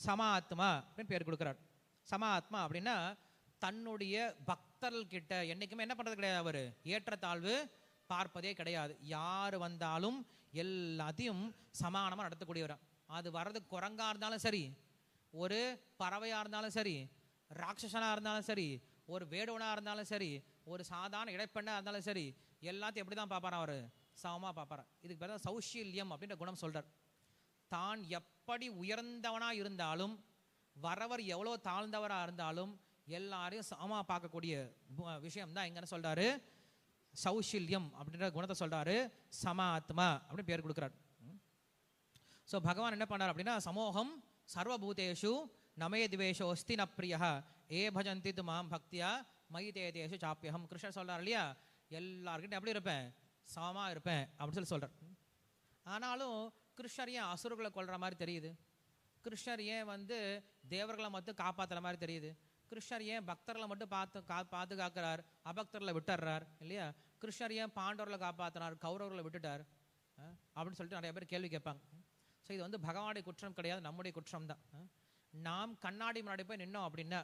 சமாத்மா அப்படின்னு பேர் கொடுக்குறார். சமாத்மா அப்படின்னா தன்னுடைய பக்தர்கள் கிட்ட என்னைக்குமே என்ன பண்றது கிடையாது அவர். ஏற்றத்தாழ்வு பார்ப்பதே கிடையாது. யார் வந்தாலும் எல்லாத்தையும் சமானமாக நடத்தக்கூடியவர். அது வர்றது குரங்கா இருந்தாலும் சரி ஒரு பறவையா இருந்தாலும் சரி ராட்சசனாக இருந்தாலும் சரி ஒரு வேடுவனாக இருந்தாலும் சரி ஒரு சாதாரண இடைப்பெண்ணா இருந்தாலும் சரி எல்லாத்தையும் எப்படி தான் பார்ப்பாரா அவர்? சமமாக பார்ப்பாரா. இதுக்கு பேர் தான் சௌஷீல்யம் அப்படின்ற குணம் சொல்கிறார் தான் எப்படி உயர்ந்தவனா இருந்தாலும் வரவர் எவ்வளோ தாழ்ந்தவரா இருந்தாலும் எல்லாரையும் சமமா பார்க்கக்கூடிய விஷயம் தான் எங்கன்னு சொல்றாரு. சௌஷில்யம் அப்படின்ற குணத்தை சொல்றாரு. சமாத்மா அப்படின்னு பேர் கொடுக்குறாரு. ஸோ பகவான் என்ன பண்ணார் அப்படின்னா சமூகம் சர்வபூதேஷு நமே திவேஷோ அஸ்தி பிரியா ஏ பஜந்தி து மாம் பக்தியா மயி தேதேஷு சாப்பியகம் கிருஷ்ணர் சொல்றார் இல்லையா? எல்லாருக்கிட்டையும் எப்படி இருப்பேன்? சமமா இருப்பேன் அப்படின்னு சொல்லி சொல்கிறார் ஆனாலும் கிருஷ்ணர் ஏன் அசுரர்களை கொள்கிற மாதிரி தெரியுது? கிருஷ்ணர் ஏன் வந்து தேவர்களை மட்டும் காப்பாத்துற மாதிரி தெரியுது? கிருஷ்ணர் ஏன் பக்தர்களை மட்டும் பார்த்து கா பாதுகாக்கிறார்? அபக்தர்களை விட்டுறார் இல்லையா? கிருஷ்ணர் ஏன் பாண்டவர்களை காப்பாற்றினார் கௌரவர்களை விட்டுட்டார்? அப்படின்னு சொல்லிட்டு நிறைய பேர் கேள்வி கேட்பாங்க. ஸோ இது வந்து பகவானுடைய குற்றம் கிடையாது நம்முடைய குற்றம் தான். நாம் கண்ணாடி முன்னாடி போய் நின்னோம் அப்படின்னா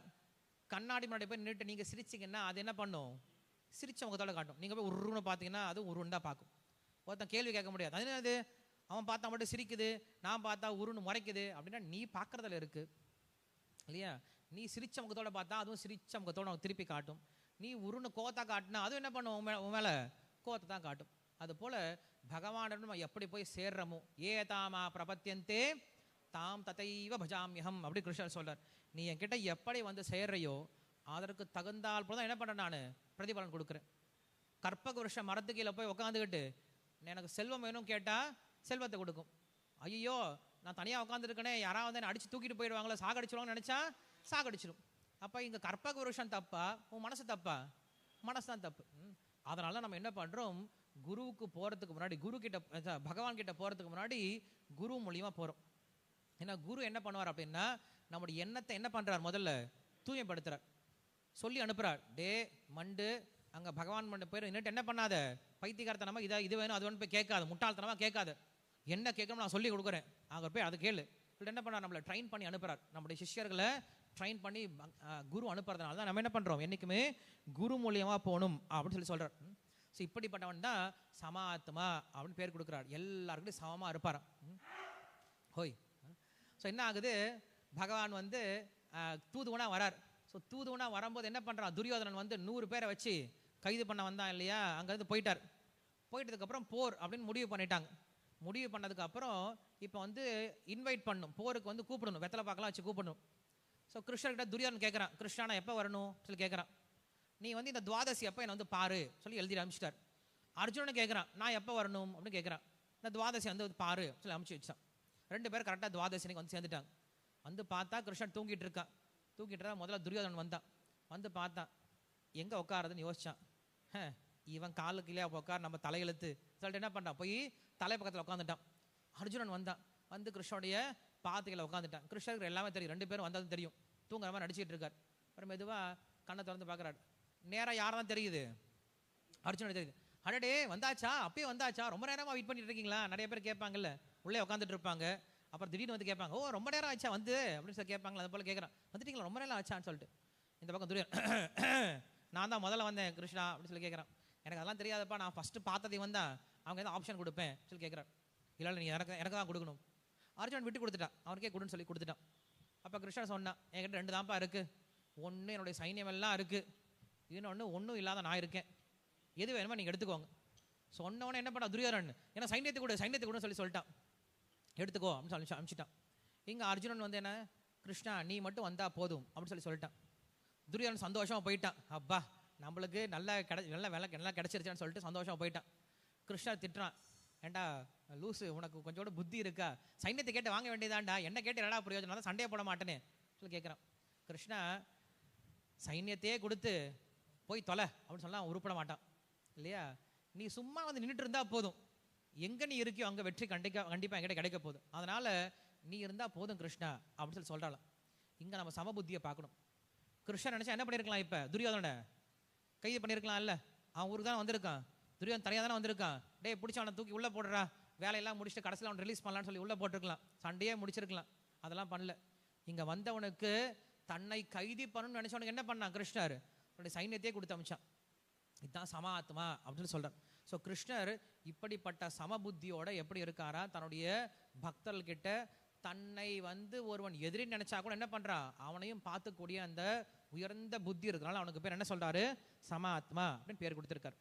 கண்ணாடி முன்னாடி போய் நின்றுட்டு நீங்கள் சிரிச்சிங்கன்னா அது என்ன பண்ணும்? சிரிச்ச முகத்தோட காட்டும். நீங்கள் போய் உருன்னு பார்த்தீங்கன்னா அது உருன்னு தான் பார்க்கும். ஒருத்தன் கேள்வி கேட்க முடியாது. அது என்னது? அவன் பார்த்தா மட்டும் சிரிக்குது நான் பார்த்தா உருன்னு முறைக்குது அப்படின்னா நீ பார்க்குறதுல இருக்கு. இல்லையா? நீ சிரிச்ச முகத்தோட பார்த்தா அதுவும் சிரிச்ச முகத்தோட அவன் திருப்பி காட்டும். நீ உருன்னு கோத்தா காட்டினா அதுவும் என்ன பண்ணும்? உன் மேலே உன் மேல கோத்தை தான் காட்டும். அது போல பகவானிடம் நம்ம எப்படி போய் சேர்றமோ? ஏ தாமா பிரபத்தியந்தே தாம் ததைவ பஜாமியகம் அப்படி கிருஷ்ணர் சொல்றார். நீ என்கிட்ட எப்படி வந்து சேர்றையோ அதற்கு தகுந்தால் போல தான் என்ன பண்ணுறேன் நான்? பிரதிபலன் கொடுக்குறேன். கற்பக வருஷம் மரத்து கீழே போய் உட்காந்துக்கிட்டு எனக்கு செல்வம் வேணும் கேட்டா செல்வத்தை கொடுக்கும். ஐயோ நான் தனியாக உட்காந்துருக்கேனே யாராவது வந்து என்னை அடித்து தூக்கிட்டு போயிடுவாங்களோ சாகடிச்சிடுவாங்கன்னு நினைச்சா சாகடிச்சிடும் அப்போ இங்கே கற்பக விஷம் தப்பா? உன் மனசு தப்பா? மனசு தான் தப்பு. அதனால் அதனால நம்ம என்ன பண்ணுறோம் குருவுக்கு போறதுக்கு முன்னாடி குரு கிட்ட பகவான் கிட்ட போறதுக்கு முன்னாடி குரு மூலியமாக போகிறோம் ஏன்னா குரு என்ன பண்ணுவார் அப்படின்னா நம்முடைய எண்ணத்தை என்ன பண்ணுறார் முதல்ல? தூய்மைப்படுத்துகிறார் சொல்லி அனுப்புகிறார் டே மண்டு அங்கே பகவான் மண்டு போயிடும் நின்னுட்டு என்ன பண்ணாத? பைத்தியகாரத்தனமாக இதாக இது வேணும் அது வேணும் போய் கேட்காது. முட்டாள்தனமா கேட்காது. என்ன கேட்கணும் நான் சொல்லி கொடுக்குறேன். அங்கே போய் அதை கேளு. என்ன பண்ணார்? நம்மளை ட்ரைன் பண்ணி அனுப்புகிறார் நம்முடைய சிஷ்யர்களை ட்ரைன் பண்ணி குரு அனுப்புறதுனால தான் நம்ம என்ன பண்ணுறோம் என்னைக்குமே குரு மூலியமா போகணும் அப்படின்னு சொல்லி சொல்கிறார் ஸோ இப்படிப்பட்டவன் தான் சமாத்மா அப்படின்னு பேர் கொடுக்குறார். எல்லாருக்கிட்டையும் சமமா இருப்பார் ஹோய். ஸோ என்ன ஆகுது? பகவான் வந்து தூதுவனாக தூதுவனா வரார். ஸோ தூதுவனா வரும்போது என்ன பண்றான்? துரியோதனன் வந்து நூறு பேரை வச்சு கைது பண்ண வந்தான் இல்லையா? அங்கேருந்து போயிட்டார். போயிட்டதுக்கப்புறம் போர் அப்படின்னு முடிவு பண்ணிட்டாங்க. முடிவு பண்ணதுக்கு அப்புறம் இப்போ வந்து இன்வைட் பண்ணும். போருக்கு வந்து கூப்பிடணும். வெத்தலை பார்க்கலாம் வச்சு கூப்பிடணும். ஸோ கிருஷ்ணர்கிட்ட துரியோதனன் கேட்குறான் கிருஷ்ணா நான் எப்போ வரணும்? சொல்லி கேட்குறான் நீ வந்து இந்த துவாதசி அப்போ என்னை வந்து பாரு. சொல்லி எழுதி அனுப்பிச்சிட்டார். அர்ஜுனன் கேட்குறான் நான் எப்போ வரணும்? அப்படின்னு கேட்குறான் இந்த துவாதசி வந்து பாரு சொல்லி அமுச்சு வச்சான். ரெண்டு பேரும் கரெக்டாக துவாதசினிக்கு வந்து சேர்ந்துட்டாங்க. வந்து பார்த்தா கிருஷ்ணன் தூங்கிட்டு இருக்கான். தூங்கிட்டு இருந்தா முதல்ல துரியோதனன் வந்தான். வந்து பார்த்தான். எங்கே உட்காரதுன்னு யோசிச்சான். இவன் காலுக்கு இல்லையா உட்கார் நம்ம தலையெழுத்து. சொல்லிட்டு என்ன பண்ணான்? போய் தலை பக்கத்தில் உட்காந்துட்டான் அர்ஜுனன் வந்தான். வந்து கிருஷ்ணனுடைய பாத்துக்கையில் உட்காந்துட்டான் கிருஷ்ணருக்கு எல்லாமே தெரியும். ரெண்டு பேரும் வந்ததும் தெரியும். தூங்குற மாதிரி நடிச்சிட்டு இருக்கார். அப்புறம் மெதுவாக கண்ணை திறந்து பார்க்குறாரு. நேராக யார் தான் தெரியுது? அர்ஜுனன் தெரியுது. அடடே வந்தாச்சா? அப்பயே வந்தாச்சா? ரொம்ப நேரமா வெயிட் பண்ணிட்டு இருக்கீங்களா? நிறைய பேர் கேட்பாங்கல்ல. உள்ளே உட்காந்துட்டு இருப்பாங்க. அப்புறம் திடீர்னு வந்து கேட்பாங்க. ஓ ரொம்ப நேரம் ஆச்சா? வந்து அப்படின்னு சொல்லி கேட்பாங்களா அது போல கேட்குறான். வந்துட்டீங்களா? ரொம்ப நேரம் ஆச்சான்னு சொல்லிட்டு. இந்த பக்கம் துரியன் நான் தான் முதல்ல வந்தேன் கிருஷ்ணா அப்படின்னு சொல்லி கேட்குறான். எனக்கு அதெல்லாம் தெரியாதப்பா நான் ஃபஸ்ட்டு பார்த்ததை வந்தால் அவங்க எதாவது ஆப்ஷன் கொடுப்பேன். சொல்லி கேட்குறான் இல்லை நீ எனக்கு எனக்கு தான் கொடுக்கணும். அர்ஜுனன் விட்டு கொடுத்துட்டான். அவனுக்கே கொடுன்னு சொல்லி கொடுத்துட்டான். அப்போ கிருஷ்ணன் சொன்னான் என்கிட்ட ரெண்டு தான்ப்பா இருக்குது ஒன்று என்னுடைய சைன்யம் எல்லாம் இருக்குது இன்னொன்று ஒன்றும் இல்லாத நான் இருக்கேன். எது வேணுமோ நீங்கள் எடுத்துக்கோங்க. சொன்னவனே என்ன பண்ணா துரியாரன் ஏன்னா சைன்யத்தை கூட சைன்யத்தை கூட சொல்லி சொல்லிட்டான். எடுத்துக்கோ அப்படின்னு சொல்லி அனுப்பிச்சிட்டான். இங்கே அர்ஜுனன் வந்து என்ன கிருஷ்ணா நீ மட்டும் வந்தால் போதும் அப்படின்னு சொல்லி சொல்லிட்டான். துரியாரன் சந்தோஷமாக போயிட்டான். அப்பா நம்மளுக்கு நல்ல கிடை நல்ல வேலை நல்லா கிடைச்சிருச்சான்னு சொல்லிட்டு சந்தோஷம் போயிட்டான். கிருஷ்ணா திட்டுறான் ஏண்டா லூசு உனக்கு கொஞ்சம் கூட புத்தி இருக்கா? சைன்யத்தை கேட்டு வாங்க வேண்டியதாண்டா என்ன கேட்டு என்னடா பிரயோஜனம்? தான் சண்டையை போட மாட்டேனே. சொல்லி கேட்குறான் கிருஷ்ணா சைன்யத்தையே கொடுத்து போய் தொலை அப்படின்னு சொன்னால் அவன் உருப்பட மாட்டான். இல்லையா? நீ சும்மா வந்து நின்றுட்டு இருந்தா போதும். எங்கே நீ இருக்கியோ அங்க வெற்றி கண்டிக்க கண்டிப்பாக என்கிட்ட கிடைக்க போதும் அதனால நீ இருந்தா போதும் கிருஷ்ணா அப்படின்னு சொல்லி சொல்றாளாம். இங்க நம்ம சமபுத்தியை பார்க்கணும். கிருஷ்ணன் நினச்சா என்ன பண்ணியிருக்கலாம் இப்போ? துரியோதனை கைது பண்ணியிருக்கலாம் அவன் ஊருக்கு தான் வந்திருக்கான். துரியோதன் தனியாக தானே வந்திருக்கான். டேய் பிடிச்ச அவனை தூக்கி உள்ளே போடுறா. வேலையெல்லாம் முடிச்சுட்டு கடைசியில் அவன் ரிலீஸ் பண்ணலான்னு சொல்லி உள்ளே போட்டிருக்கலாம். சண்டையே முடிச்சிருக்கலாம். அதெல்லாம் பண்ணல. இங்கே வந்தவனுக்கு தன்னை கைதி பண்ணணும்னு நினச்சவனுக்கு என்ன பண்ணான்? கிருஷ்ணர். அவனுடைய சைன்யத்தையே கொடுத்து அமிச்சான். இதுதான் சம ஆத்மா அப்படின்னு சொல்கிறார் ஸோ கிருஷ்ணர் இப்படிப்பட்ட சமபுத்தியோட எப்படி இருக்காரா? தன்னுடைய பக்தர்கிட்ட தன்னை வந்து ஒருவன் எதிரி நினைச்சா கூட என்ன பண்றான் அவனையும் பார்த்துக்கூடிய அந்த உயர்ந்த புத்தி இருக்கிறனால அவனுக்கு பேர் என்ன சொல்றாரு? சம ஆத்மா அப்படின்னு பேர் கொடுத்துருக்காரு.